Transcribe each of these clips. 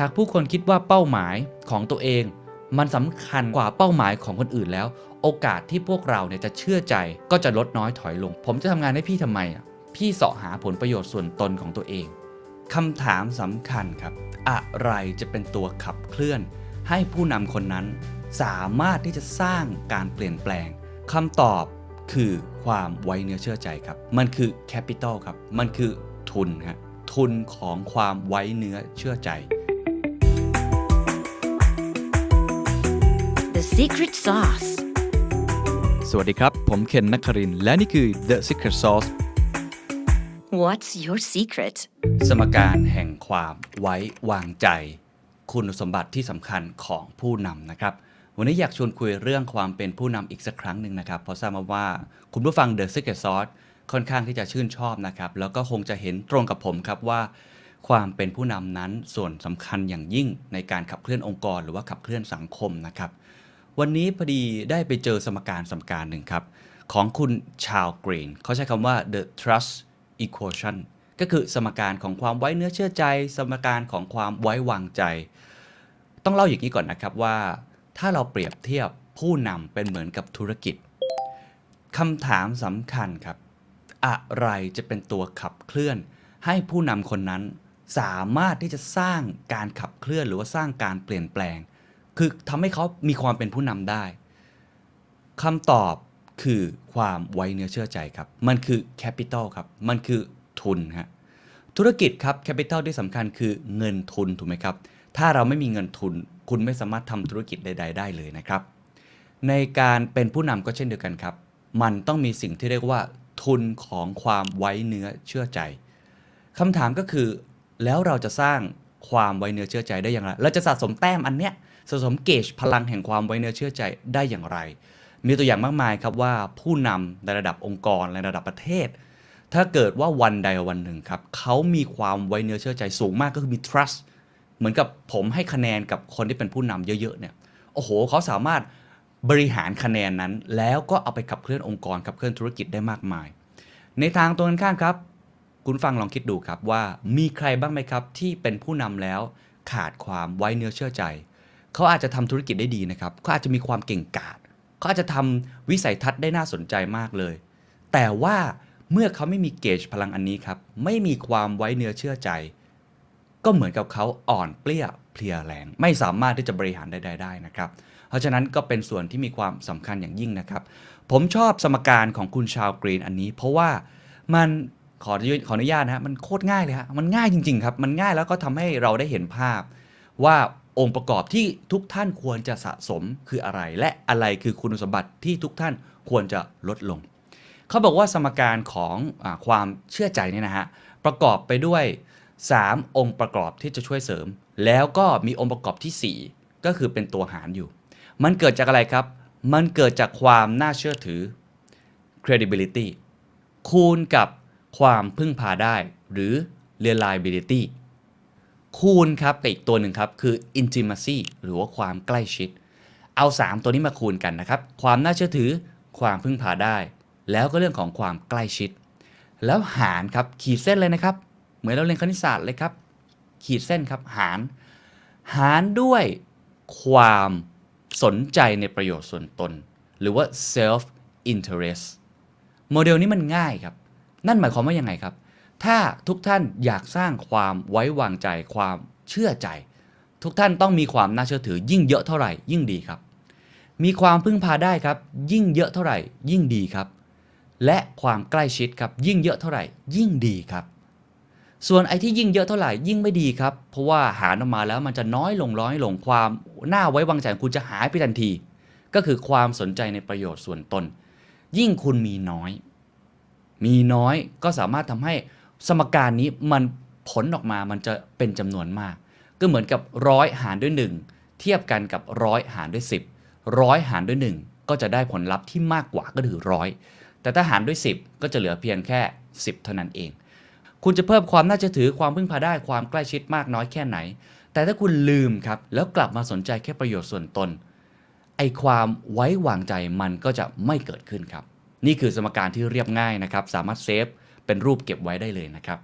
หากผู้คนคิดว่าเป้าหมายของตัวเอง มันสำคัญกว่าเป้าหมายของคนอื่นแล้ว โอกาสที่พวกเราเนี่ยจะเชื่อใจก็จะลดน้อยถอยลง ผมจะทำงานให้พี่ทำไมอะพี่เสาะหาผลประโยชน์ส่วนตนของตัวเองคำถามสำคัญครับ อะไรจะเป็นตัวขับเคลื่อน ให้ผู้นำคนนั้นสามารถที่จะสร้างการเปลี่ยนแปลงคำตอบคือความไว้เนื้อเชื่อใจครับ มันคือแคปิตอลครับ มันคือทุนฮะทุนของความไว้เนื้อเชื่อใจ secret sauce. สวัสดีครับ ผมเคนนักครินทร์และนี่คือ The Secret Sauce What's your secret? สมการแห่งความไว้วางใจ คุณสมบัติที่สำคัญของผู้นำนะครับ วันนี้อยากชวนคุยเรื่องความเป็นผู้นำอีกสักครั้งหนึ่งนะครับ เพราะทราบมาว่าคุณผู้ฟัง The Secret Sauce ค่อนข้างที่จะชื่นชอบนะครับ แล้วก็คงจะเห็นตรงกับผมครับว่าความเป็นผู้นำนั้นส่วนสำคัญอย่างยิ่งในการขับเคลื่อนองค์กร หรือว่าขับเคลื่อนสังคมนะครับ วันนี้พอดีได้ไปเจอสมการสมการหนึ่งครับ ของคุณชาวกรีนเขาใช้คำว่า the trust equation ก็คือสมการของความไว้เนื้อเชื่อใจ สมการของความไว้วางใจ ต้องเล่าอย่างนี้ก่อนนะครับว่า ถ้าเราเปรียบเทียบผู้นำเป็นเหมือนกับธุรกิจคำถามสำคัญครับ อะไรจะเป็นตัวขับเคลื่อน ให้ผู้นำคนนั้นสามารถที่จะสร้างการขับเคลื่อนหรือว่าสร้างการเปลี่ยนแปลง คือทำให้เขามีความเป็นผู้นำได้คำตอบคือความไว้เนื้อเชื่อใจครับ มันคือแคปิตอลครับ มันคือทุนฮะธุรกิจครับแคปิตอลที่สำคัญคือเงินทุนถูกไหมครับ ถ้าเราไม่มีเงินทุน คุณไม่สามารถทำธุรกิจใด ๆ ได้เลยนะครับ ในการเป็นผู้นำก็เช่นเดียวกันครับ มันต้องมีสิ่งที่เรียกว่า ทุนของความไว้เนื้อเชื่อใจคำถามก็คือ แล้วเราจะสร้างความไว้เนื้อเชื่อใจได้อย่างไร เราจะสะสมแต้มอันเนี้ย สะสมเกจพลังแห่งความไว้เนื้อเชื่อใจได้อย่างไร มีตัวอย่างมากมายครับว่าผู้นำในระดับองค์กรในระดับประเทศ ถ้าเกิดว่าวันใดวันหนึ่งครับเขามีความไว้เนื้อเชื่อใจสูงมากก็คือมี trust เหมือนกับผมให้คะแนนกับคนที่เป็นผู้นำเยอะๆเนี่ยโอ้โหเขาสามารถบริหารคะแนนนั้น แล้วก็เอาไปขับเคลื่อนองค์กรขับเคลื่อนธุรกิจได้มากมาย ในทางตรงกันข้ามครับ คุณฟังลองคิดดูครับว่ามีใครบ้างไหมครับ ที่เป็นผู้นำแล้วขาดความไว้เนื้อเชื่อใจ เขาอาจจะทำธุรกิจได้ดีนะครับเขาอาจจะมีความเก่งกาจเขาอาจจะทำวิสัยทัศน์ได้น่าสนใจมากเลย แต่ว่าเมื่อเขาไม่มีเกจพลังอันนี้ครับ ไม่มีความไว้เนื้อเชื่อใจ ก็เหมือนกับเขาอ่อนเปลี้ยเพลียแรง ไม่สามารถที่จะบริหารใดๆได้นะครับ เพราะฉะนั้นก็เป็นส่วนที่มีความสำคัญอย่างยิ่งนะครับ ผมชอบสมการของคุณชาวกรีนอันนี้ เพราะว่ามันขอขออนุญาตนะฮะมันโคตรง่ายเลยฮะมันง่ายจริง ๆ ครับ มันง่ายแล้วก็ทำให้เราได้เห็นภาพว่า องค์ประกอบที่ทุกท่านควรจะสะสมคืออะไร และอะไรคือคุณสมบัติที่ทุกท่านควรจะลดลง เขาบอกว่าสมการของอความเชื่อใจเนี่ยนะฮะประกอบไปด้วย 3 องค์ประกอบที่จะช่วยเสริม แล้วก็มีองค์ประกอบที่ 4 ก็คือเป็นตัวหารอยู่ มันเกิดจากอะไรครับ มันเกิดจากความน่าเชื่อถือ credibility คูณกับความพึ่งพาได้หรือ reliability คูณครับกับอีกตัวหนึ่งครับ คือ intimacy หรือว่าความใกล้ชิด เอา 3 ตัวนี้มาคูณกันนะครับ ความน่าเชื่อถือความพึ่งพาได้ แล้วก็เรื่องของความใกล้ชิด แล้วหารครับขีดเส้นเลยนะครับ เหมือนเราเรียนคณิตศาสตร์เลยครับ ขีดเส้นครับหาร หารด้วยความสนใจในประโยชน์ส่วนตน หรือว่า self interest โมเดลนี้มันง่ายครับ นั่นหมายความว่ายังไงครับ ถ้าทุกท่านอยากสร้างความไว้วางใจความเชื่อใจ ทุกท่านต้องมีความน่าเชื่อถือ ยิ่งเยอะเท่าไหร่ยิ่งดีครับ มีความพึ่งพาได้ครับ ยิ่งเยอะเท่าไหร่ ยิ่งดีครับ และความใกล้ชิดครับ ยิ่งเยอะเท่าไหร่ ยิ่งดีครับ ส่วนไอ้ที่ยิ่งเยอะเท่าไหร่ยิ่งไม่ดีครับ เพราะว่าหารออกมาแล้วมันจะน้อยลงน้อยลงความน่าไว้วางใจคุณจะหายไปทันที ก็คือความสนใจในประโยชน์ส่วนตน ยิ่งคุณมีน้อย มีน้อยก็สามารถทำให้ สมการนี้มันผลออกมามันจะเป็นจำนวนมาก ก็เหมือนกับร้อยหารด้วย 1 เทียบกันกับร้อยหารด้วย 10ร้อยหารด้วย 1 ก็จะได้ผลลัพธ์ที่มากกว่าก็คือร้อยแต่ถ้าหารด้วย 10 ก็จะเหลือเพียงแค่ 10 เท่านั้นเอง คุณจะเพิ่มความน่าจะถือความพึ่งพาได้ความใกล้ชิดมากน้อยแค่ไหน แต่ถ้าคุณลืมครับ แล้วกลับมาสนใจแค่ประโยชน์ส่วนตน ไอความไว้วางใจมันก็จะไม่เกิดขึ้นครับ นี่คือสมการที่เรียบง่ายนะครับ สามารถเซฟ เป็นรูปเก็บไว้ได้เลยนะครับ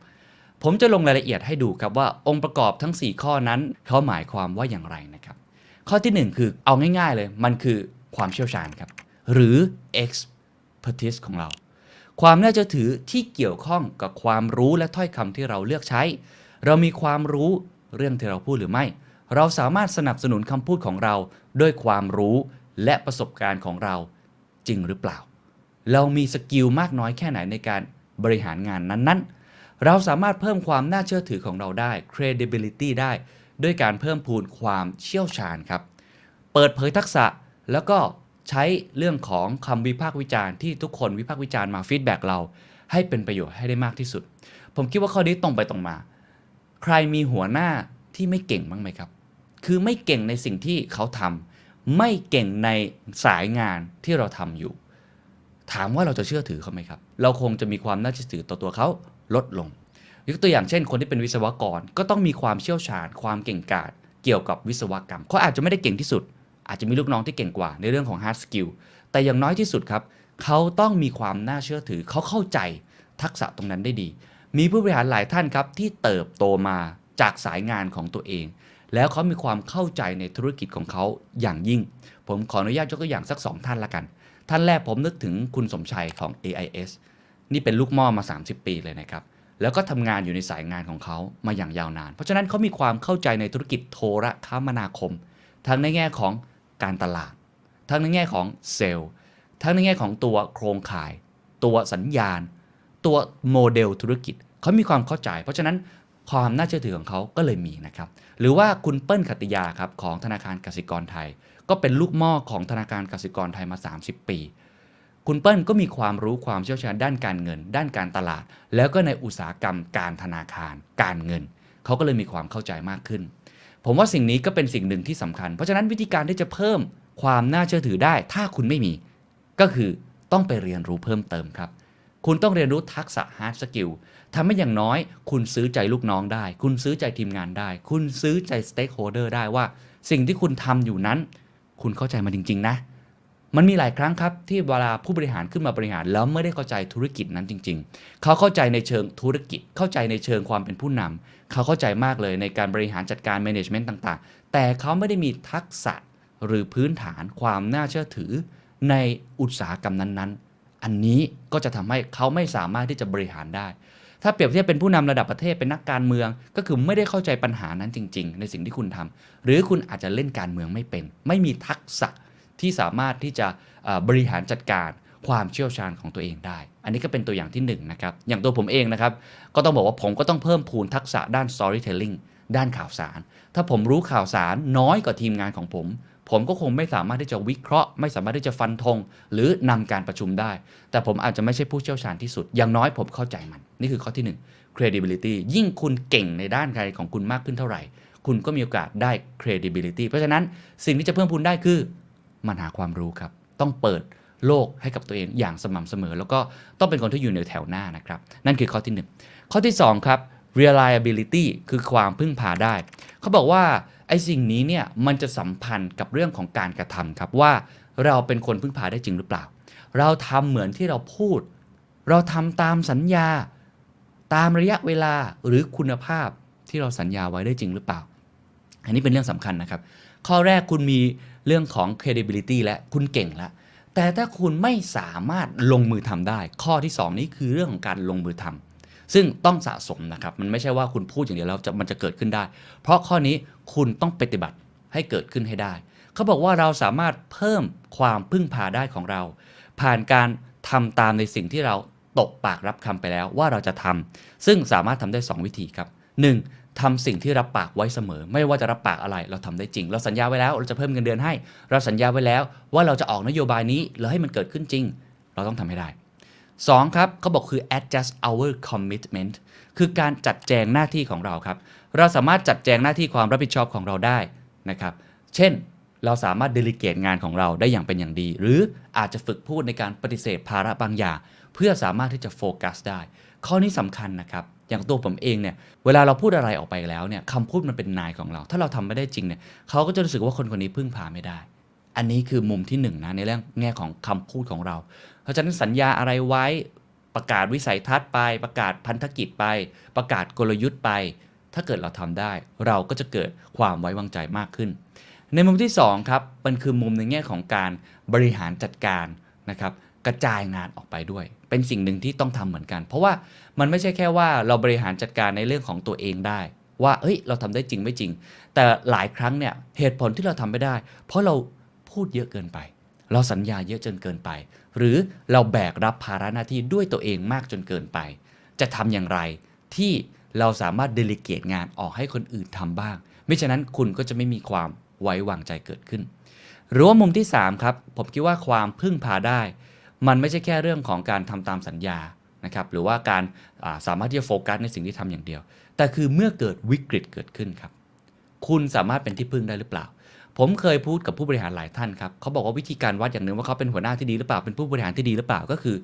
ผมจะลงรายละเอียดให้ดูครับว่าองค์ประกอบทั้ง 4 ข้อนั้นเขาหมายความว่าอย่างไรนะครับ ข้อทีหนึ่1 คือเอาง่ายๆเลย มันคือความเชี่ยวชาญครับ หรือ expertise ของเรา ความน่าจะถือที่เกี่ยวข้องกับความรู้และถ้อยคำที่เราเลือกใช้ เรามีความรู้เรื่องที่เราพูดหรือไม่ เราสามารถสนับสนุนคำพูดของเราด้วยความรู้และประสบการณ์ของเราจริงหรือเปล่า เรามีสกิลมากน้อยแค่ไหนในการ บริหารงานนั้นๆ เราสามารถเพิ่มความน่าเชื่อถือของเราได้ credibility ได้ ด้วยการเพิ่มพูนความเชี่ยวชาญครับ เปิดเผยทักษะแล้วก็ใช้เรื่องของคำวิพากษ์วิจารณ์ที่ทุกคนวิพากษ์วิจารณ์มาฟีดแบ็กเรา ให้เป็นประโยชน์ให้ได้มากที่สุด ผมคิดว่าข้อนี้ตรงไปตรงมา ใครมีหัวหน้าที่ไม่เก่งบ้างไหมครับ คือไม่เก่งในสิ่งที่เขาทำไม่เก่งในสายงานที่เราทำอยู่ ถามว่าเราจะเชื่อถือเขาไหมครับ เราคงจะมีความน่าเชื่อถือต่อตัวเขาลดลง ยกตัวอย่างเช่น คนที่เป็นวิศวกรก็ต้องมีความเชี่ยวชาญ ความเก่งกาจเกี่ยวกับวิศวกรรมเขาอาจจะไม่ได้เก่งที่สุด อาจจะมีลูกน้องที่เก่งกว่าในเรื่องของ hard skill แต่อย่างน้อยที่สุดครับเขาต้องมีความน่าเชื่อถือเขาเข้าใจทักษะตรงนั้นได้ดี มีผู้บริหารหลายท่านครับที่เติบโตมาจากสายงานของตัวเอง แล้วเขามีความเข้าใจในธุรกิจของเขาอย่างยิ่ง ผมขออนุญาตยกตัวอย่างสักสองท่านละกัน ท่านแรกผมนึกถึงคุณสมชัยของ AIS นี่เป็นลูกหม่อมา 30 ปีเลยนะครับ แล้วก็ทำงานอยู่ในสายงานของเขามาอย่างยาวนาน เพราะฉะนั้นเขามีความเข้าใจในธุรกิจโทรคมนาคม ทั้งในแง่ของการตลาด ทั้งในแง่ของเซลล์ ทั้งในแง่ของตัวโครงข่าย ตัวสัญญาณ ตัวโมเดลธุรกิจ เขามีความเข้าใจ เพราะฉะนั้นความน่าเชื่อถือของเขาก็เลยมีนะครับ หรือว่าคุณเปิ้ลขัติยาครับของธนาคารกสิกรไทย ก็เป็นลูกหม้อของธนาคารกสิกรไทยมา 30 ปี คุณเปิ้ลก็มีความรู้ความเชี่ยวชาญด้านการเงิน ด้านการตลาด แล้วก็ในอุตสาหกรรมการธนาคาร การเงิน เขาก็เลยมีความเข้าใจมากขึ้น ผมว่าสิ่งนี้ก็เป็นสิ่งหนึ่งที่สำคัญ เพราะฉะนั้นวิธีการที่จะเพิ่มความน่าเชื่อถือได้ ถ้าคุณไม่มี ก็คือต้องไปเรียนรู้เพิ่มเติมครับ คุณต้องเรียนรู้ทักษะ hard skill ทำให้อย่างน้อย คุณซื้อใจลูกน้องได้ คุณซื้อใจทีมงานได้ คุณซื้อใจ stakeholder ได้ว่า สิ่งที่คุณทำอยู่นั้น คุณเข้าใจมันจริง ๆ นะ มันมีหลายครั้งครับที่เวลาผู้บริหารขึ้นมาบริหาร แล้วไม่ได้เข้าใจธุรกิจนั้นจริง ๆ เขาเข้าใจในเชิงธุรกิจ เข้าใจในเชิงความเป็นผู้นำเขาเข้าใจมากเลยในการบริหารจัดการ management ต่างๆ แต่เขาไม่ได้มีทักษะหรือพื้นฐานความน่าเชื่อถือในอุตสาหกรรมนั้นๆ อันนี้ก็จะทำให้เขาไม่สามารถที่จะบริหารได้ ถ้าเปรียบเทียบเป็นผู้นำระดับประเทศเป็นนักการเมือง ก็คือไม่ได้เข้าใจปัญหานั้นจริง ๆ ในสิ่งที่คุณทำหรือคุณอาจจะเล่นการเมืองไม่เป็น ไม่มีทักษะที่สามารถที่จะบริหารจัดการความเชี่ยวชาญของตัวเองได้ อันนี้ก็เป็นตัวอย่างที่1นงนะครับ อย่างตัวผมเองนะครับ ก็ต้องบอกว่าผมก็ต้องเพิ่มพูนทักษะด้าน storytelling ด้านข่าวสาร ถ้าผมรู้ข่าวสารน้อยกว่าทีมงานของผม ผมก็คงไม่สามารถที่จะวิเคราะห์ ไม่สามารถที่จะฟันธงหรือนำการประชุมได้ แต่ผมอาจจะไม่ใช่ผู้เชี่ยวชาญที่สุด อย่างน้อยผมเข้าใจมัน นี่คือข้อที่ 1 credibility ยิ่งคุณเก่งในด้านใดของคุณมากขึ้นเท่าไหร่ คุณก็มีโอกาสได้ credibility เพราะฉะนั้นสิ่งที่จะเพิ่มพูนได้คือมันหาความรู้ครับ ต้องเปิดโลกให้กับตัวเองอย่างสม่ำเสมอ แล้วก็ต้องเป็นคนที่อยู่ในแถวหน้านะครับ นั่นคือข้อที่ 1 ข้อที่ 2 ครับ reliability คือความพึ่งพาได้ เขาบอกว่า อ้สิ่งนี้เนี่ยมันจะสัมพันธ์กับเรื่องของการกระทำครับว่าเราเป็นคนพึ่งพาได้จริงหรือเปล่า เราทำเหมือนที่เราพูด เราทำตามสัญญา ตามระยะเวลาหรือคุณภาพที่เราสัญญาไว้ได้จริงหรือเปล่า อันนี้เป็นเรื่องสำคัญนะครับ ข้อแรกคุณมีเรื่องของ credibility และคุณเก่งแล้วแต่ถ้าคุณไม่สามารถลงมือทำได้ ข้อที่ 2 นี้คือเรื่องของการลงมือทำ ซึ่งต้องสะสมนะครับมันไม่ใช่ว่าคุณพูดอย่างเดียวแล้วจะมันจะเกิดขึ้นได้ เพราะข้อนี้คุณต้องปฏิบัติให้เกิดขึ้นให้ได้ เขาบอกว่าเราสามารถเพิ่มความพึ่งพาได้ของเรา ผ่านการทำตามในสิ่งที่เราตกปากรับคำไปแล้วว่าเราจะทำซึ่งสามารถทำได้ 2 วิธีครับ 1. ทำสิ่งที่รับปากไว้เสมอ ไม่ว่าจะรับปากอะไรเราทำได้จริง เราสัญญาไว้แล้วเราจะเพิ่มเงินเดือนให้ เราสัญญาไว้แล้วว่าเราจะออกนโยบายนี้แล้วให้มันเกิดขึ้นจริง เราต้องทำให้ได้ 2. ครับเขาบอกคือ adjust our commitment คือการจัดแจงหน้าที่ของเราครับ เราสามารถจัดแจงหน้าที่ความรับผิดชอบของเราได้นะครับ เช่นเราสามารถเดลิเกตงานของเราได้อย่างเป็นอย่างดี หรืออาจจะฝึกพูดในการปฏิเสธภาระบางอย่าง เพื่อสามารถที่จะโฟกัสได้ ข้อนี้สำคัญนะครับอย่างตัวผมเองเนี่ยเวลาเราพูดอะไรออกไปแล้วเนี่ยคำพูดมันเป็นนายของเรา ถ้าเราทำไม่ได้จริงเนี่ยเขาก็จะรู้สึกว่าคนคนนี้พึ่งพาไม่ได้ อันนี้คือมุมที่หนึ่งนะในเรื่องแง่ของคำพูดของเรา เพราะฉะนั้นสัญญาอะไรไว้ประกาศวิสัยทัศน์ไป ประกาศพันธกิจไป ประกาศกลยุทธ์ไป ถ้าเกิดเราทำได้ เราก็จะเกิดความไว้วางใจมากขึ้น ในมุมที่2ครับมันคือมุมในแง่ของการบริหารจัดการนะครับกระจายงานออกไปด้วย เป็นสิ่งหนึ่งที่ต้องทำเหมือนกัน เพราะว่ามันไม่ใช่แค่ว่าเราบริหารจัดการในเรื่องของตัวเองได้ ว่าเอ้ยเราทำได้จริงไม่จริง แต่หลายครั้งเนี่ยเหตุผลที่เราทำไม่ได้ เพราะเราพูดเยอะเกินไป เราสัญญาเยอะจนเกินไป หรือเราแบกรับภาระหน้าที่ด้วยตัวเองมากจนเกินไป จะทำอย่างไรที่เราสามารถเดลิเกตงานออกให้คนอื่นทำบ้าง ไม่ฉะนั้นคุณก็จะไม่มีความไว้วางใจเกิดขึ้น หรือว่ามุมที่ 3 ครับ ผมคิดว่าความพึ่งพาได้ มันไม่ใช่แค่เรื่องของการทำตามสัญญานะครับหรือว่าการาสามารถที่จะโฟกัสในสิ่งที่ทำอย่างเดียว แต่คือเมื่อเกิดวิกฤตเกิดขึ้นครับ คุณสามารถเป็นที่พึ่งได้หรือเปล่า ผมเคยพูดกับผู้บริหารหลายท่านครับเขาบอกว่าวิธีการวัดอย่างหนึ่งว่าเขาเป็นหัวหน้าที่ดีหรือเปล่าเป็นผู้บริหารที่ดีหรือเปล่าก็คือ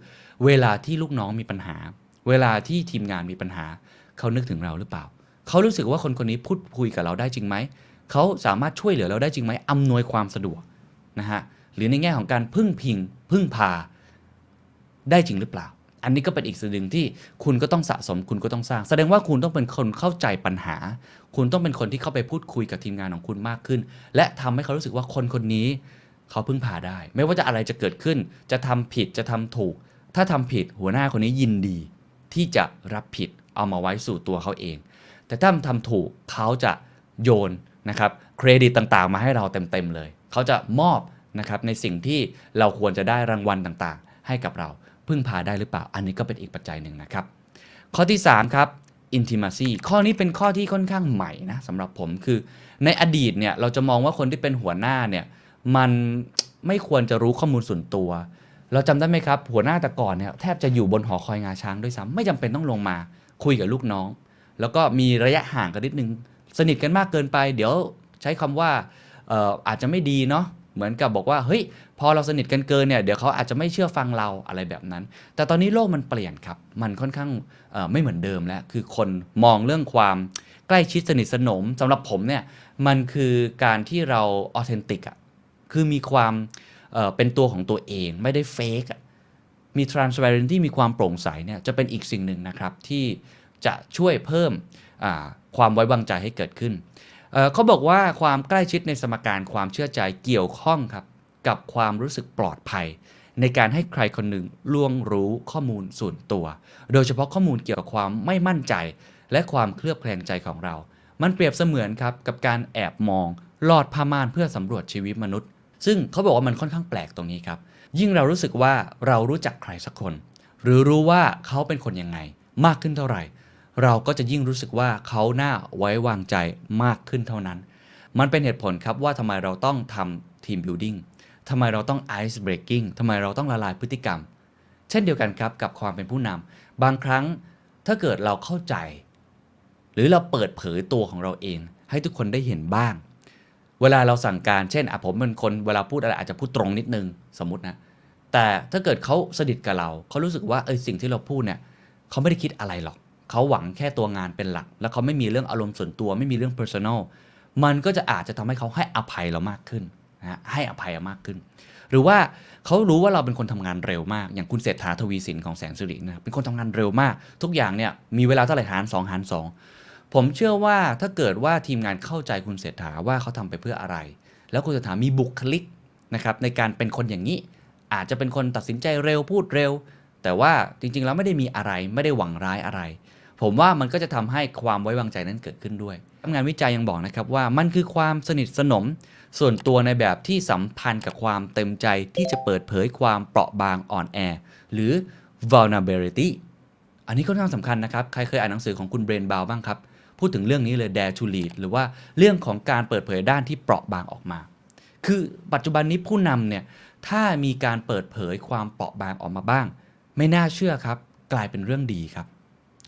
เวลาที่ลูกน้องมีปัญหา เวลาที่ทีมงานมีปัญหา เขานึกถึงเราหรือเปล่า เขารู้สึกว่าคนคนนี้พูดคุยกับเราได้จริงไหมเขาสามารถช่วยเหลือเราได้จริงไหมอำนวยความสะดวกนะฮะหรือในแง่ของการพึ่งพิง พึ่งพาได้จริงหรือเปล่า อันนี้ก็เป็นอีกสิ่งหนึ่งที่คุณก็ต้องสะสมคุณก็ต้องสร้าง แสดงว่าคุณต้องเป็นคนเข้าใจปัญหา คุณต้องเป็นคนที่เข้าไปพูดคุยกับทีมงานของคุณมากขึ้น และทำให้เขารู้สึกว่าคนคนนี้ เขาพึ่งพาได้ ไม่ว่าจะอะไรจะเกิดขึ้น จะทำผิดจะทำถูก ถ้าทำผิดหัวหน้าคนนี้ยินดี ที่จะรับผิดเอามาไว้สู่ตัวเขาเอง แต่ถ้าทำถูกเขาจะโยนนะครับเครดิตต่างๆ มาให้เราเต็มๆเลย เขาจะมอบนะครับในสิ่งที่เราควรจะได้รางวัลต่างๆ ให้กับเรา พึ่งพาได้หรือเปล่า อันนี้ก็เป็นอีกปัจจัยหนึ่งนะครับ ข้อที่ 3 ครับ intimacy ข้อนี้เป็นข้อที่ค่อนข้างใหม่นะสำหรับผมคือ ในอดีตเนี่ยเราจะมองว่าคนที่เป็นหัวหน้าเนี่ยมันไม่ควรจะรู้ข้อมูลส่วนตัว เราจำได้ไหมครับ หัวหน้าแต่ก่อนเนี่ยแทบจะอยู่บนหอคอยงาช้างด้วยซ้ำไม่จำเป็นต้องลงมาคุยกับลูกน้อง แล้วก็มีระยะห่างกันนิดนึง สนิทกันมากเกินไป เดี๋ยวใช้คำว่าเอ่ออาจจะไม่ดีเนาะเหมือนกับบอกว่าเฮ้ย พอเราสนิทกันเกินเนี่ยเดี๋ยวเขาอาจจะไม่เชื่อฟังเราอะไรแบบนั้น แต่ตอนนี้โลกมันเปลี่ยนครับ มันค่อนข้างไม่เหมือนเดิมแล้ว คือคนมองเรื่องความใกล้ชิดสนิทสนมสำหรับผมเนี่ยมันคือการที่เราออเทนติกอะคือมีความเเป็นตัวของตัวเองไม่ได้เฟกมี transparency มีความโปร่งใสเนี่ยจะเป็นอีกสิ่งหนึ่งนะครับที่จะช่วยเพิ่มความไว้วางใจให้เกิดขึ้นเเขาบอกว่าความใกล้ชิดในสมการความเชื่อใจเกี่ยวข้องครับ กับความรู้สึกปลอดภัย ในการให้ใครคนหนึ่งล่วงรู้ข้อมูลส่วนตัว โดยเฉพาะข้อมูลเกี่ยวกับความไม่มั่นใจ และความเคลือบแคลงใจของเรา มันเปรียบเสมือนครับกับการแอบมองลอดผ้าม่านเพื่อสำรวจชีวิตมนุษย์ ซึ่งเขาบอกว่ามันค่อนข้างแปลกตรงนี้ครับยิ่งเรารู้สึกว่าเรารู้จักใครสักคน หรือรู้ว่าเขาเป็นคนยังไง มากขึ้นเท่าไหร่ เราก็จะยิ่งรู้สึกว่าเขาน่าไว้วางใจมากขึ้นเท่านั้น มันเป็นเหตุผลครับว่าทำไมเราต้องทำทีมบิ l ดิ้ง ทำไมเราต้องไอซ์เบรกกิ้งทำไมเราต้องละลายพฤติกรรม เช่นเดียวกันครับกับความเป็นผู้นำบางครั้งถ้าเกิดเราเข้าใจ หรือเราเปิดเผยตัวของเราเอง ให้ทุกคนได้เห็นบ้าง เวลาเราสั่งการเช่นอะผมเป็นคนเวลาพูดอะไรอาจจะพูดตรงนิดนึงสมมตินะแต่ถ้าเกิดเขาสนิทกับเราเขารู้สึกว่าเออสิ่งที่เราพูดเนี่ยเขาไม่ได้คิดอะไรหรอกเขาหวังแค่ตัวงานเป็นหลัก แล้วเขาไม่มีเรื่องอารมณ์ส่วนตัว ไม่มีเรื่อง personal มันก็จะอาจจะทำให้เขาให้อภัยเรามากขึ้น นะให้อภัยมากขึ้น หรือว่าเขารู้ว่าเราเป็นคนทำงานเร็วมาก อย่างคุณเศรษฐาทวีสินของแสนสิรินะเป็นคนทำงานเร็วมาก ทุกอย่างเนี่ยมีเวลาเท่าไหร่หารสองหารสองผมเชื่อว่าถ้าเกิดว่าทีมงานเข้าใจคุณเศรษฐาว่าเขาทำไปเพื่ออะไร แล้วคุณเศรษฐามีบุคลิกนะครับในการเป็นคนอย่างนี้ อาจจะเป็นคนตัดสินใจเร็วพูดเร็ว แต่ว่าจริงๆแล้วไม่ได้มีอะไรไม่ได้หวังร้ายอะไร ผมว่ามันก็จะทำให้ความไว้วางใจนั้นเกิดขึ้นด้วยงานวิจัยยังบอกนะครับว่ามันคือความสนิทสนม ส่วนตัวในแบบที่สัมพันธ์กับความเต็มใจที่จะเปิดเผยความเปราะบางอ่อนแอ หรือ vulnerability อันนี้ก็น่าสำคัญนะครับ ใครเคยอ่านหนังสือของคุณเบรนบาวบ้างครับ พูดถึงเรื่องนี้เลย dare to lead หรือว่าเรื่องของการเปิดเผยด้านที่เปราะบางออกมา คือปัจจุบันนี้ผู้นำเนี่ย ถ้ามีการเปิดเผยความเปราะบางออกมาบ้าง ไม่น่าเชื่อครับ กลายเป็นเรื่องดีครับ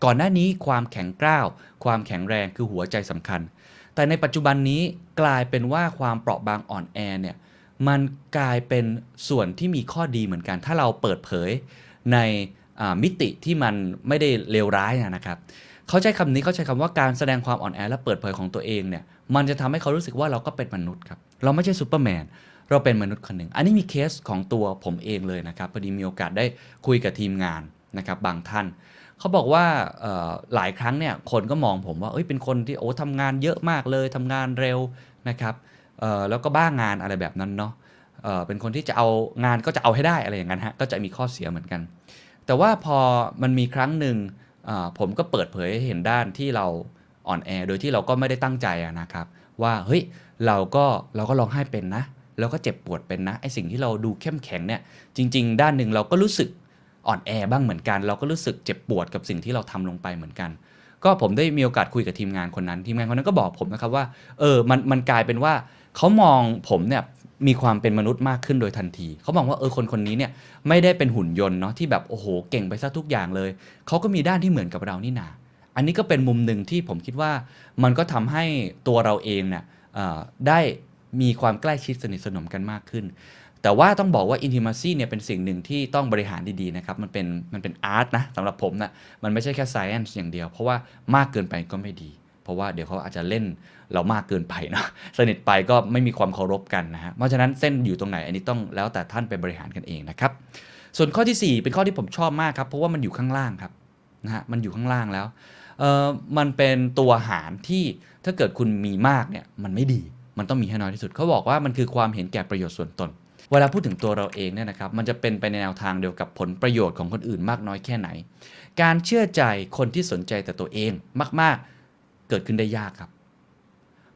ก่อนหน้านี้ความแข็งกร้าว ความแข็งแรงคือหัวใจสำคัญ แต่ในปัจจุบันนี้กลายเป็นว่าความเปราะบางอ่อนแอเนี่ยมันกลายเป็นส่วนที่มีข้อดีเหมือนกัน ถ้าเราเปิดเผยในมิติที่มันไม่ได้เลวร้ายนะครับเขาใช้คำนี้เขาใช้คำว่าการแสดงความอ่อนแอและเปิดเผยของตัวเองเนี่ยมันจะทำให้เขารู้สึกว่าเราก็เป็นมนุษย์ครับเราไม่ใช่ซูเปอร์แมนเราเป็นมนุษย์คนหนึ่ง อันนี้มีเคสของตัวผมเองเลยนะครับพอดีมีโอกาสได้คุยกับทีมงานนะครับบางท่าน เขาบอกว่าหลายครั้งเนี่ยคนก็มองผมว่าเอ้ยเป็นคนที่โอ้ทำงานเยอะมากเลยทำงานเร็วนะครับแล้วก็บ้างานอะไรแบบนั้นเนาะเเป็นคนที่จะเอางานก็จะเอาให้ได้อะไรอย่างนั้นฮะก็จะมีข้อเสียเหมือนกัน แต่ว่าพอมันมีครั้งหนึ่งผมก็เปิดเผยให้เห็นด้านที่เราอ่อนแอโดยที่เราก็ไม่ได้ตั้งใจนะครับ ว่าเฮ้ยเราก็เราก็ร้องไห้เป็นนะเราก็เจ็บปวดเป็นนะไอสิ่งที่เราดูเข้มแข็งเนี่ยจริง ๆ ด้านหนึ่งเราก็รู้สึก อ่อนแอบ้างเหมือนกัน เราก็รู้สึกเจ็บปวดกับสิ่งที่เราทำลงไปเหมือนกัน ก็ผมได้มีโอกาสคุยกับทีมงานคนนั้นทีมงานคนนั้นก็บอกผมนะครับว่าเออมันมันกลายเป็นว่าเขามองผมเนี่ยมีความเป็นมนุษย์มากขึ้นโดยทันที เขามองว่าเออคนคนนี้เนี่ยไม่ได้เป็นหุ่นยนต์เนาะที่แบบโอ้โหเก่งไปซะทุกอย่างเลย เขาก็มีด้านที่เหมือนกับเรานี่นา อันนี้ก็เป็นมุมหนึ่งที่ผมคิดว่ามันก็ทำให้ตัวเราเองเนี่ยออได้มีความใกล้ชิดสนิทสนมกันมากขึ้น แต่ว่าต้องบอกว่า intimacy เนี่ยเป็นสิ่งหนึ่งที่ต้องบริหารดีๆนะครับ มันเป็นมันเป็นอาร์ตนะสำหรับผมนะมันไม่ใช่แค่ science อย่างเดียว เพราะว่ามากเกินไปก็ไม่ดี เพราะว่าเดี๋ยวเขาอาจจะเล่นเรามากเกินไปเนาะสนิทไปก็ไม่มีความเคารพกันนะฮะเพราะฉะนั้นเส้นอยู่ตรงไหนอันนี้ต้องแล้วแต่ท่านไปบริหารกันเองนะครับ ส่วนข้อทีสี่4 เป็นข้อที่ผมชอบมากครับ เพราะว่ามันอยู่ข้างล่างครับนะฮะมันอยู่ข้างล่างแล้วเอ่อมันเป็นตัวหารที่ถ้าเกิดคุณมีมากเนี่ยมันไม่ดี มันต้องมีให้น้อยที่สุดเขาบอกว่ามันคือความเห็นแก่ประโยชน์ส่วนตน เวลาพูดถึงตัวเราเองเนี่ยนะครับมันจะเป็นไปในแนวทางเดียวกับผลประโยชน์ของคนอื่นมากน้อยแค่ไหน การเชื่อใจคนที่สนใจแต่ตัวเองมาก ๆ เกิดขึ้นได้ยากครับ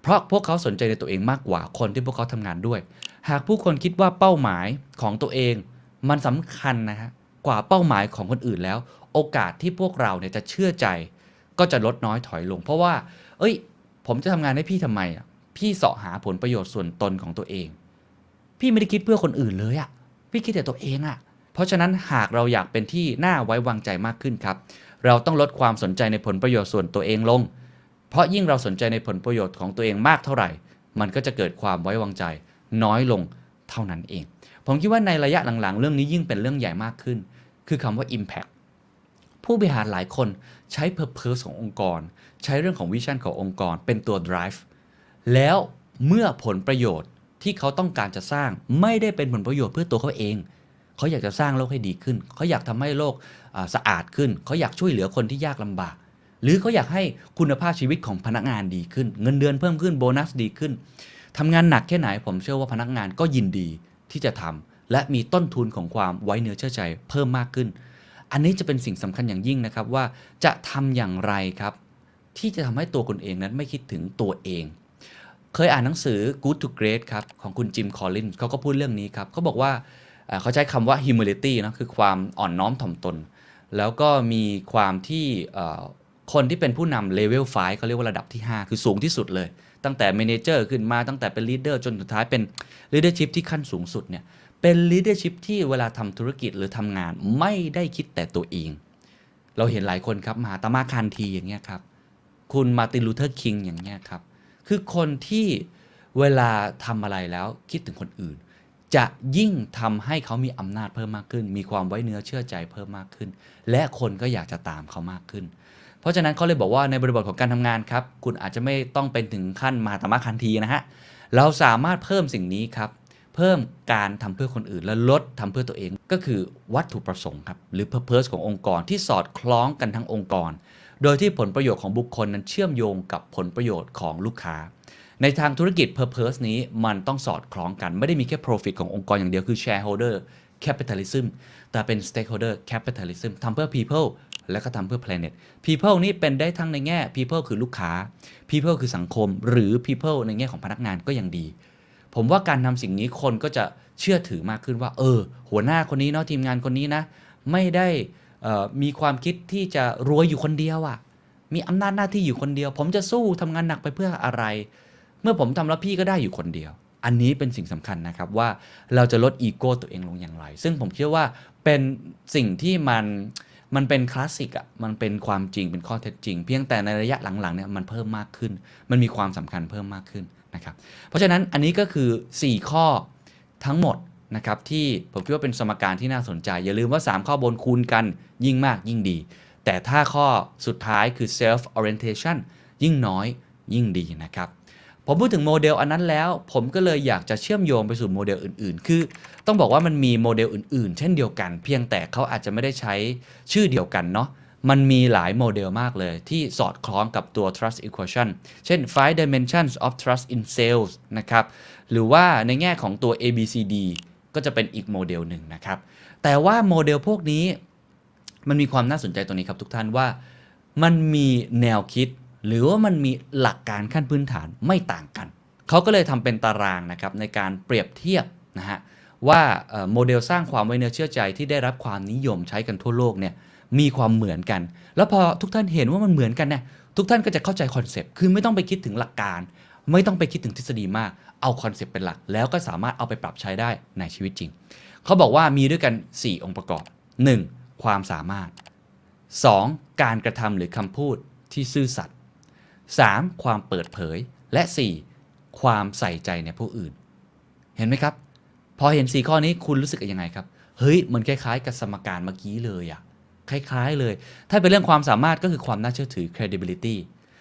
เพราะพวกเขาสนใจในตัวเองมากกว่าคนที่พวกเขาทำงานด้วย หากผู้คนคิดว่าเป้าหมายของตัวเอง มันสำคัญนะฮะกว่าเป้าหมายของคนอื่นแล้ว โอกาสที่พวกเราเนี่ยจะเชื่อใจ ก็จะลดน้อยถอยลง เพราะว่า เอ้ย ผมจะทำงานให้พี่ทำไมอะพี่เสาะหาผลประโยชน์ส่วนตนของตัวเอง พี่ไม่ได้คิดเพื่อคนอื่นเลยอะพี่คิดแต่ตัวเองอะเพราะฉะนั้นหากเราอยากเป็นที่น่าไว้วางใจมากขึ้นครับ เราต้องลดความสนใจในผลประโยชน์ส่วนตัวเองลง เพราะยิ่งเราสนใจในผลประโยชน์ของตัวเองมากเท่าไหร่ มันก็จะเกิดความไว้วางใจน้อยลงเท่านั้นเอง ผมคิดว่าในระยะหลังๆ เรื่องนี้ยิ่งเป็นเรื่องใหญ่มากขึ้น คือคำว่า impact ผู้บริหารหลายคนใช้ purpose ขององค์กร ใช้เรื่องของวิชั่นขององค์กร เป็นตัว drive แล้วเมื่อผลประโยชน์ ที่เขาต้องการจะสร้างไม่ได้เป็นผลประโยชน์เพื่อตัวเขาเอง เขาอยากจะสร้างโลกให้ดีขึ้น เขาอยากทำให้โลกสะอาดขึ้น เขาอยากช่วยเหลือคนที่ยากลำบาก หรือเขาอยากให้คุณภาพชีวิตของพนักงานดีขึ้น เงินเดือนเพิ่มขึ้นโบนัสดีขึ้นทำงานหนักแค่ไหนผมเชื่อว่าพนักงานก็ยินดีที่จะทำและมีต้นทุนของความไว้เนื้อเชื่อใจเพิ่มมากขึ้น อันนี้จะเป็นสิ่งสำคัญอย่างยิ่งนะครับว่าจะทำอย่างไรครับ ที่จะทำให้ตัวคุณเองนั้นไม่คิดถึงตัวเอง เคยอ่านหนังสือ Good to Great ครับของคุณจิมคอลลินเขาก็พูดเรื่องนี้ครับเขาบอกว่าเขาใช้คำว่า humility นะคือความอ่อนน้อมถ่อมตน แล้วก็มีความที่คนที่เป็นผู้นำเลเวล5เขาเรียกว่าระดับที่ 5 คือสูงที่สุดเลย ตั้งแต่ Manager ขึ้นมาตั้งแต่เป็น Leader จนสุดท้ายเป็น Leadership ที่ขั้นสูงสุดเนี่ยเป็น Leadership ที่เวลาทำธุรกิจหรือทำงานไม่ได้คิดแต่ตัวเอง เราเห็นหลายคนครับมหาตมาคานทีอย่างเงี้ยครับคุณมาร์ตินลูเทอร์คิงอย่างเงี้ยครับ คือคนที่เวลาทำอะไรแล้วคิดถึงคนอื่น จะยิ่งทำให้เขามีอำนาจเพิ่มมากขึ้น มีความไว้เนื้อเชื่อใจเพิ่มมากขึ้น และคนก็อยากจะตามเขามากขึ้น เพราะฉะนั้นเขาเลยบอกว่าในบริบทของการทำงานครับ คุณอาจจะไม่ต้องเป็นถึงขั้นมาตามะคันทีนะฮะเราสามารถเพิ่มสิ่งนี้ครับเพิ่มการทำเพื่อคนอื่นและลดทำเพื่อตัวเองก็คือวัตถุประสงค์ครับหรือ purpose ขององค์กรที่สอดคล้องกันทั้งองค์กร โดยที่ผลประโยชน์ของบุคคลนั้นเชื่อมโยงกับผลประโยชน์ของลูกค้า ในทางธุรกิจ Purpose นี้มันต้องสอดคล้องกัน ไม่ได้มีแค่ Profit ขององค์กรอย่างเดียวคือ Shareholder Capitalism แต่เป็น Stakeholder Capitalism ทำเพื่อ People และก็ทำเพื่อ Planet People นี่เป็นได้ทั้งในแง่ People คือลูกค้า People คือสังคม หรือ People ในแง่ของพนักงานก็ยังดี ผมว่าการทำสิ่งนี้คนก็จะเชื่อถือมากขึ้นว่า เออ หัวหน้าคนนี้เนาะทีมงานคนนี้นะ ไม่ได้ มีความคิดที่จะรวยอยู่คนเดียวอะ่ะ มีอำนาจหน้าที่อยู่คนเดียว ผมจะสู้ทำงานหนักไปเพื่ออะไร เมื่อผมทำแล้วพี่ก็ได้อยู่คนเดียว อันนี้เป็นสิ่งสำคัญนะครับว่าเราจะลดอีโก้ตัวเองลงอย่างไร ซึ่งผมเชื่อว่าเป็นสิ่งที่มันมันเป็นคลาสสิกอะ มันเป็นความจริงเป็นข้อเท็จจริง เพียงแต่ในระยะหลังๆเนี่ยมันเพิ่มมากขึ้น มันมีความสำคัญเพิ่มมากขึ้นนะครับ เพราะฉะนั้นอันนี้ก็คือ 4 ข้อทั้งหมด นะครับที่ผมคิดว่าเป็นสมการที่น่าสนใจ อย่าลืมว่า 3 ข้อบนคูณกันยิ่งมากยิ่งดี แต่ถ้าข้อสุดท้ายคือ self orientation ยิ่งน้อยยิ่งดีนะครับพอพูดถึงโมเดลอันนั้นแล้ว ผมก็เลยอยากจะเชื่อมโยงไปสู่โมเดลอื่น ๆ คือ ต้องบอกว่ามันมีโมเดลอื่น ๆ เช่นเดียวกัน เพียงแต่เขาอาจจะไม่ได้ใช้ชื่อเดียวกันเนาะมันมีหลายโมเดลมากเลยที่สอดคล้องกับตัว trust equation เช่น five dimensions of trust in sales นะครับ หรือว่าในแง่ของตัว ABCD ก็จะเป็นอีกโมเดลหนึ่งนะครับ แต่ว่าโมเดลพวกนี้มันมีความน่าสนใจตรงนี้ครับทุกท่านว่ามันมีแนวคิด หรือว่ามันมีหลักการขั้นพื้นฐานไม่ต่างกัน เขาก็เลยทำเป็นตารางนะครับในการเปรียบเทียบนะฮะว่าโมเดลสร้างความไว้เนื้อเชื่อใจที่ได้รับความนิยมใช้กันทั่วโลกเนี่ยมีความเหมือนกัน แล้วพอทุกท่านเห็นว่ามันเหมือนกันเนี่ยทุกท่านก็จะเข้าใจคอนเซปต์คือไม่ต้องไปคิดถึงหลักการ ไม่ต้องไปคิดถึงทฤษฎีมาก เอาคอนเซปต์เป็นหลัก แล้วก็สามารถเอาไปปรับใช้ได้ในชีวิตจริง เขาบอกว่ามีด้วยกัน 4 องค์ประกอบ 1. ความสามารถ 2. การกระทำหรือคำพูดที่ซื่อสัตย์ 3. ความเปิดเผย และ 4. ความใส่ใจในผู้อื่น เห็นไหมครับ พอเห็น 4 ข้อนี้คุณรู้สึกยังไงครับ เฮ้ย มันคล้ายๆ กับสมการเมื่อกี้เลยอะคล้าย ๆ เลย ถ้าเป็นเรื่องความสามารถก็คือความน่าเชื่อถือ credibility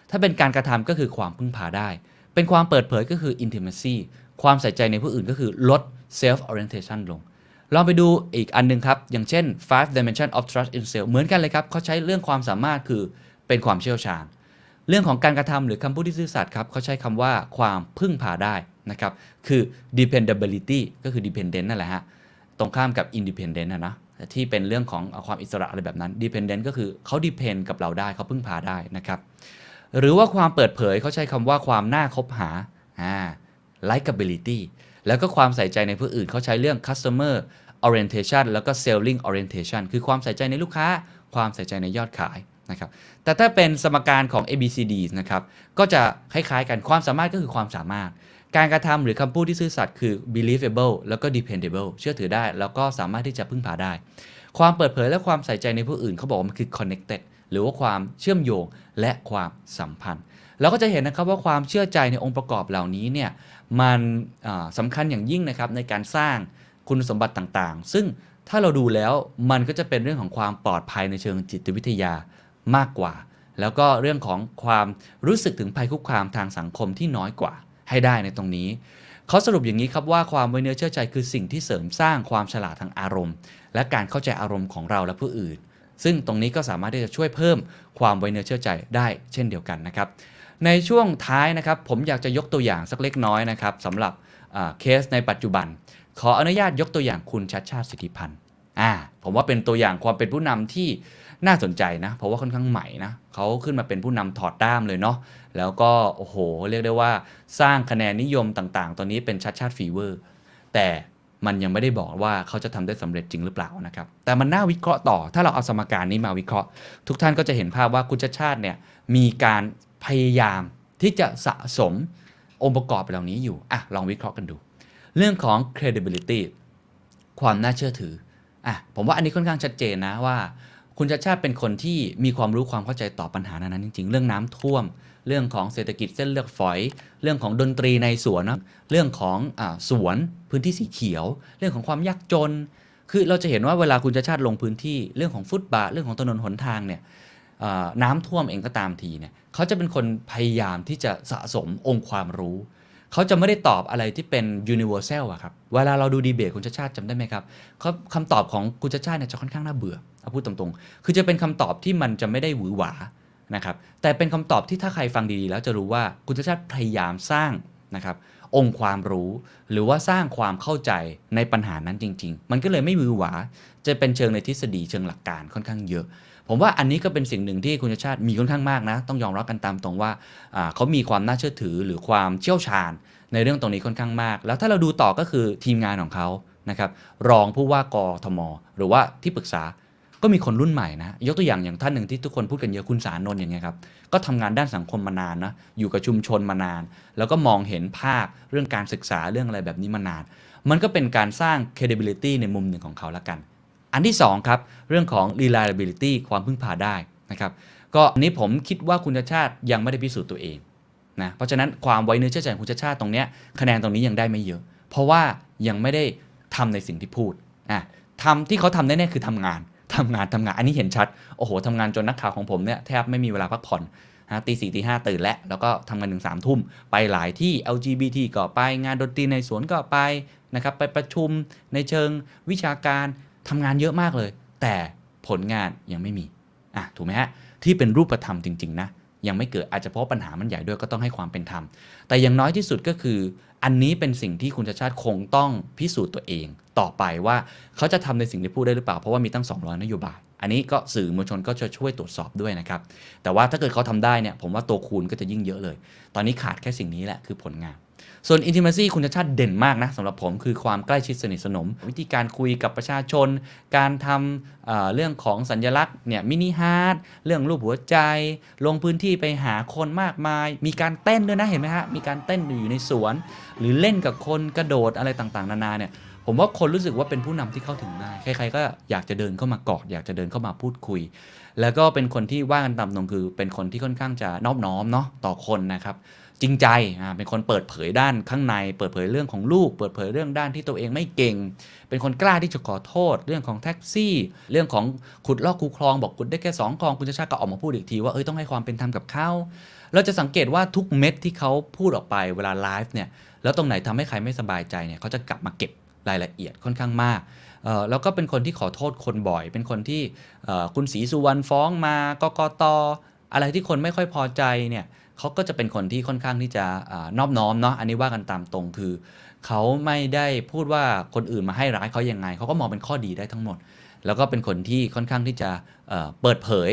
ถ้าเป็นการกระทำก็คือความพึ่งพาได้ เป็นความเปิดเผยก็คือ intimacy ความใส่ใจในผู้อื่นก็คือลด self orientation ลง ลองไปดูอีกอันหนึงครับ อย่างเช่น five dimension of trust in sales เหมือนกันเลยครับเขาใช้เรื่องความสามารถคือเป็นความเชี่ยวชาญ เรื่องของการกระทำหรือคำพูดที่ซื่อสัตย์ครับเขาใช้คำว่าความพึ่งพาได้นะครับ คือ dependability ก็คือ dependent นั่นแหละฮะ ตรงข้ามกับ independent นะนะที่เป็นเรื่องของความอิสระอะไรแบบนั้น dependent ก็คือเขา depend กับเราได้เขาพึ่งพาได้นะครับ หรือว่าความเปิดเผยเขาใช้คำว่าความน่าคบหาอ่า likability แล้วก็ความใส่ใจในผู้อื่นเขาใช้เรื่อง customer orientation แล้วก็ selling orientation คือความใส่ใจในลูกค้า ความใส่ใจในยอดขายนะครับ แต่ถ้าเป็นสมการของ ABCD นะครับ ก็จะคล้ายๆกัน ความสามารถก็คือความสามารถ การกระทำหรือคำพูดที่ซื่อสัตย์คือ believable แล้วก็ dependable เชื่อถือได้ แล้วก็สามารถที่จะพึ่งพาได้ ความเปิดเผยและความใส่ใจในผู้อื่นเขาบอกว่ามันคือ connected หรือว่าความเชื่อมโยงและความสัมพันธ์ เราก็จะเห็นนะครับว่าความเชื่อใจในองค์ประกอบเหล่านี้เนี่ยมันอ่าสำคัญอย่างยิ่งนะครับในการสร้างคุณสมบัติต่างๆ ซึ่งถ้าเราดูแล้วมันก็จะเป็นเรื่องของความปลอดภัยในเชิงจิตวิทยามากกว่า แล้วก็เรื่องของความรู้สึกถึงภัยคุกคามทางสังคมที่น้อยกว่าให้ได้ในตรงนี้เขาสรุปอย่างนี้ครับว่าความไว้เนื้อเชื่อใจคือสิ่งที่เสริมสร้างความฉลาดทางอารมณ์ และการเข้าใจอารมณ์ของเราและผู้อื่น ซึ่งตรงนี้ก็สามารถที่จะช่วยเพิ่มความไว้เนื้อเชื่อใจได้เช่นเดียวกันนะครับ ในช่วงท้ายนะครับ ผมอยากจะยกตัวอย่างสักเล็กน้อยนะครับสำหรับเคสในปัจจุบัน ขออนุญาตยกตัวอย่างคุณชัดชาติสิทธิพันธ์อ่าผมว่าเป็นตัวอย่างความเป็นผู้นำที่น่าสนใจนะ เพราะว่าค่อนข้างใหม่นะเขาขึ้นมาเป็นผู้นำถอดด้ามเลยเนาะแล้วก็โอ้โห เรียกได้ว่าสร้างคะแนนนิยมต่างๆ ตอนนี้เป็นชัดชาติฟีเวอร์ แต่ มันยังไม่ได้บอกว่าเขาจะทำได้สำเร็จจริงหรือเปล่านะครับ แต่มันน่าวิเคราะห์ต่อ ถ้าเราเอาสมการนี้มาวิเคราะห์ ทุกท่านก็จะเห็นภาพว่าคุณชาติชาติเนี่ยมีการพยายามที่จะสะสมองค์ประกอบเหล่านี้อยู่อะลองวิเคราะห์กันดู เรื่องของ credibility ความน่าเชื่อถืออะผมว่าอันนี้ค่อนข้างชัดเจนนะว่า คุณชาติชาติเป็นคนที่มีความรู้ความเข้าใจต่อปัญหานั้นๆจริง ๆ เรื่องน้ำท่วม เรื่องของเศรษฐกิจเส้นเลือดฝอย เรื่องของดนตรีในสวนนะเรื่องของอสวนพื้นที่สีเขียว เรื่องของความยากจน คือเราจะเห็นว่าเวลาคุณชาติชาติลงพื้นที่เรื่องของฟุตบาทเรื่องของถนนหนทางเนี่ยน้ำท่วมเองก็ตามทีเนี่ยเขาจะเป็นคนพยายามที่จะสะสมองค์ความรู้ เขาจะไม่ได้ตอบอะไรที่เป็น universal อะครับเวลาเราดูดีเบตคุณชาติชาติจำได้ไหมครับเขาคำตอบของคุณชาติชาติเนี่ยจะค่อนข้างน่าเบื่อเอาพูดตรงๆ คือจะเป็นคำตอบที่มันจะไม่ได้หวือหวา นะครับแต่เป็นคำตอบที่ถ้าใครฟังดีๆ แล้วจะรู้ว่าคุณชาติชาติพยายามสร้างนะครับองค์ความรู้หรือว่าสร้างความเข้าใจในปัญหานั้นจริง ๆ มันก็เลยไม่หวือหวา จะเป็นเชิงในทฤษฎีเชิงหลักการค่อนข้างเยอะ ผมว่าอันนี้ก็เป็นสิ่งหนึ่งที่คุณชาติชาติมีค่อนข้างมากนะ ต้องยอมรับกันตามตรงว่าอ่าเขามีความน่าเชื่อถือหรือความเชี่ยวชาญในเรื่องตรงนี้ค่อนข้างมาก แล้วถ้าเราดูต่อก็คือทีมงานของเขานะครับรองผู้ว่ากทม หรือว่าที่ปรึกษา ก็มีคนรุ่นใหม่นะ ยกตัวอย่างอย่างท่านหนึ่งที่ทุกคนพูดกันเยอะคุณสารนนท์อย่างเงี้ยครับ ก็ทำงานด้านสังคมมานานนะ อยู่กับชุมชนมานาน แล้วก็มองเห็นภาพเรื่องการศึกษาเรื่องอะไรแบบนี้มานาน มันก็เป็นการสร้าง credibility ในมุมหนึ่งของเขาละกัน อันที่สองครับเรื่องของ reliability ความพึ่งพาได้นะครับ ก็อันนี้ผมคิดว่าคุณชาติชาติยังไม่ได้พิสูจน์ตัวเองนะ เพราะฉะนั้นความไว้เนื้อเชื่อใจของคุณชาติชาติตรงเนี้ยคะแนนตรงนี้ยังได้ไม่เยอะ เพราะว่ายังไม่ได้ทำในสิ่งที่พูดอะทำที่เขาทำแน่ๆคือทำงาน ทำงานทำงาน อันนี้เห็นชัด โอ้โหทำงานจนนักข่าวของผมเนี่ยแทบไม่มีเวลาพักผ่อนฮะตีสี่ตีห้าตื่นแล้ว แล้วก็ทำงานถึงสามทุ่ม ไปหลายที่ LGBT ก็ไป งานดนตรีในสวนก็ไปนะครับไปประชุมในเชิงวิชาการทำงานเยอะมากเลย แต่ผลงานยังไม่มีอะถูกไหมฮะที่เป็นรูปธรรมจริง ๆ นะยังไม่เกิดอาจจะเพราะปัญหามันใหญ่ด้วยก็ต้องให้ความเป็นธรรม แต่อย่างน้อยที่สุดก็คือ อันนี้เป็นสิ่งที่คุณชาติชาติคงต้องพิสูจน์ตัวเอง ต่อไปว่าเขาจะทำในสิ่งที่พูดได้หรือเปล่า เพราะว่ามีตั้ง 200 นโยบาย อันนี้ก็สื่อมวลชนก็จะช่วยตรวจสอบด้วยนะครับ แต่ว่าถ้าเกิดเขาทำได้เนี่ยผมว่าตัวคูณก็จะยิ่งเยอะเลย ตอนนี้ขาดแค่สิ่งนี้แหละคือผลงาน ส่วน intimacy คุณชาติชาตเด่นมากนะสำหรับผมคือความใกล้ชิดสนิทสนม วิธีการคุยกับประชาชน การทำเเรื่องของสัญลักษณ์เนี่ยมินิฮาร์ดเรื่องรูปหัวใจ ลงพื้นที่ไปหาคนมากมาย มีการเต้นด้วยนะเห็นไหมฮะมีการเต้นอยู่ในสวน หรือเล่นกับคนกระโดดอะไรต่างๆ นานาเนี่ย ผมว่าคนรู้สึกว่าเป็นผู้นำที่เข้าถึงง่ายใครๆก็อยากจะเดินเข้ามากอดอยากจะเดินเข้ามาพูดคุย แล้วก็เป็นคนที่ว่ากันตามตรงคือเป็นคนที่ค่อนข้างจะนอบน้อมเนาะต่อคนนะครับ จริงใจอ่าเป็นคนเปิดเผยด้านข้างใน เปิดเผยเรื่องของลูก เปิดเผยเรื่องด้านที่ตัวเองไม่เก่ง เป็นคนกล้าที่จะขอโทษ เรื่องของแท็กซี่ เรื่องของขุดลอกคูคลอง บอกขุดได้แค่สองคลองคุณชาชาก็ออกมาพูดอีกทีว่าเอ้ยต้องให้ความเป็นธรรมกับเขาเราจะสังเกตว่าทุกเม็ดที่เขาพูดออกไปเวลาไลฟ์เนี่ยแล้วตรงไหนทำให้ใครไม่สบายใจเนี่ยเขาจะกลับมาเก็บ รายละเอียดค่อนข้างมากแล้วก็เป็นคนที่ขอโทษคนบ่อย เป็นคนที่คุณศรีสุวรรณฟ้องมากกตอะไรที่คนไม่ค่อยพอใจเนี่ยเขาก็จะเป็นคนที่ค่อนข้างที่จะอานอบน้อมเนาะอันนี้ว่ากันตามตรงคือเขาไม่ได้พูดว่าคนอื่นมาให้ร้ายเขายังไงเขาก็มองเป็นข้อดีได้ทั้งหมด แล้วก็เป็นคนที่ค่อนข้างที่จะเปิดเผย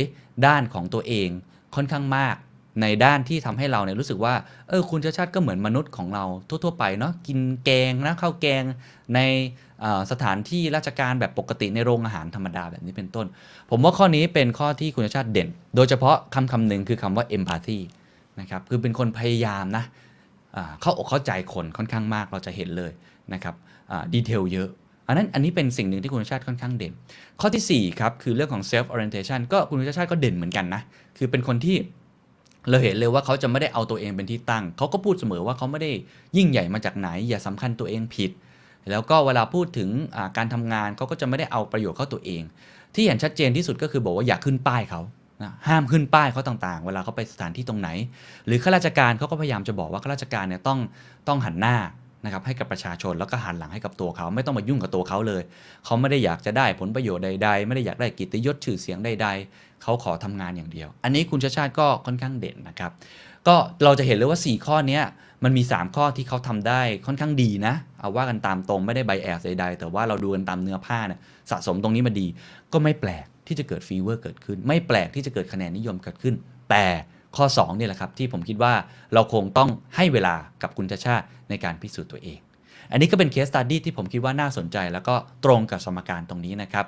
ด้านของตัวเองค่อนข้างมาก ในด้านที่ทำให้เราเนี่ยรู้สึกว่าเออคุณชาติชาติก็เหมือนมนุษย์ของเราทั่ว ๆ ไปเนาะกินแกงนะข้าวแกงในสถานที่ราชการแบบปกติในโรงอาหารธรรมดาแบบนี้เป็นต้น ผมว่าข้อนี้เป็นข้อที่คุณชาติชาติเด่น โดยเฉพาะคำคำหนึ่งคือคำว่า empathy นะครับคือเป็นคนพยายามนะเข้าอกเข้าใจคนค่อนข้างมากเราจะเห็นเลยนะครับดีเทลเยอะอันนั้นอันนี้เป็นสิ่งหนึ่งที่คุณชาติค่อนข้างเด่น ข้อทีสี่ 4 ครับ คือเรื่องของ self orientation ก็คุณชาติก็เด่นเหมือนกันนะ คือเป็นคนที่ เราเห็นเลยว่าเขาจะไม่ได้เอาตัวเองเป็นที่ตั้ง เขาก็พูดเสมอว่าเขาไม่ได้ยิ่งใหญ่มาจากไหน อย่าสำคัญตัวเองผิด แล้วก็เวลาพูดถึงการทำงานเขาก็จะไม่ได้เอาประโยชน์เข้าตัวเอง ที่เห็นชัดเจนที่สุดก็คือบอกว่าอย่าขึ้นป้ายเขานะห้ามขึ้นป้ายเขาต่างๆ เวลาเขาไปสถานที่ตรงไหน หรือข้าราชการเขาก็พยายามจะบอกว่าข้าราชการเนี่ยต้องต้องหันหน้า นะครับให้กับประชาชนแล้วก็หันหลังให้กับตัวเขา ไม่ต้องมายุ่งกับตัวเขาเลย เขาไม่ได้อยากจะได้ผลประโยชน์ใด ๆ ไม่ได้อยากได้กิตยศชื่อเสียงใด ๆ เขาขอทำงานอย่างเดียว อันนี้คุณชาชาติก็ค่อนข้างเด่นนะครับ ก็เราจะเห็นเลยว่า 4 ข้อเนี้ยมันมี 3 ข้อที่เขาทำได้ค่อนข้างดีนะ เอาว่ากันตามตรงไม่ได้ไบแอสใดๆแต่ว่าเราดูกันตามเนื้อผ้าเนี่ยสะสมตรงนี้มาดี ก็ไม่แปลกที่จะเกิดฟีเวอร์เกิดขึ้น ไม่แปลกที่จะเกิดคะแนนนิยมเกิดขึ้น แต่ ข้อ2เนี่ยแหละครับที่ผมคิดว่าเราคงต้องให้เวลากับคุณชาชาในการพิสูจน์ตัวเอง อันนี้ก็เป็นเคสตัดดี้ที่ผมคิดว่าน่าสนใจ แล้วก็ตรงกับสมการตรงนี้นะครับ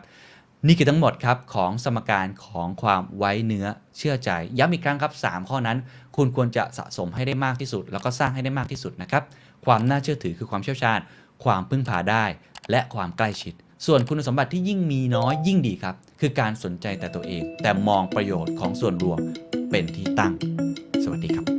นี่คือทั้งหมดครับของสมการของความไว้เนื้อเชื่อใจ ย้ำอีกครั้งครับ 3 ข้อนั้น คุณควรจะสะสมให้ได้มากที่สุด แล้วก็สร้างให้ได้มากที่สุดนะครับความน่าเชื่อถือคือความเชี่ยวชาญ ความพึ่งพาได้ และความใกล้ชิด ส่วนคุณสมบัติที่ยิ่งมีน้อยยิ่งดีครับ คือการสนใจแต่ตัวเอง แต่มองประโยชน์ของส่วนรวมเป็นที่ตั้ง สวัสดีครับ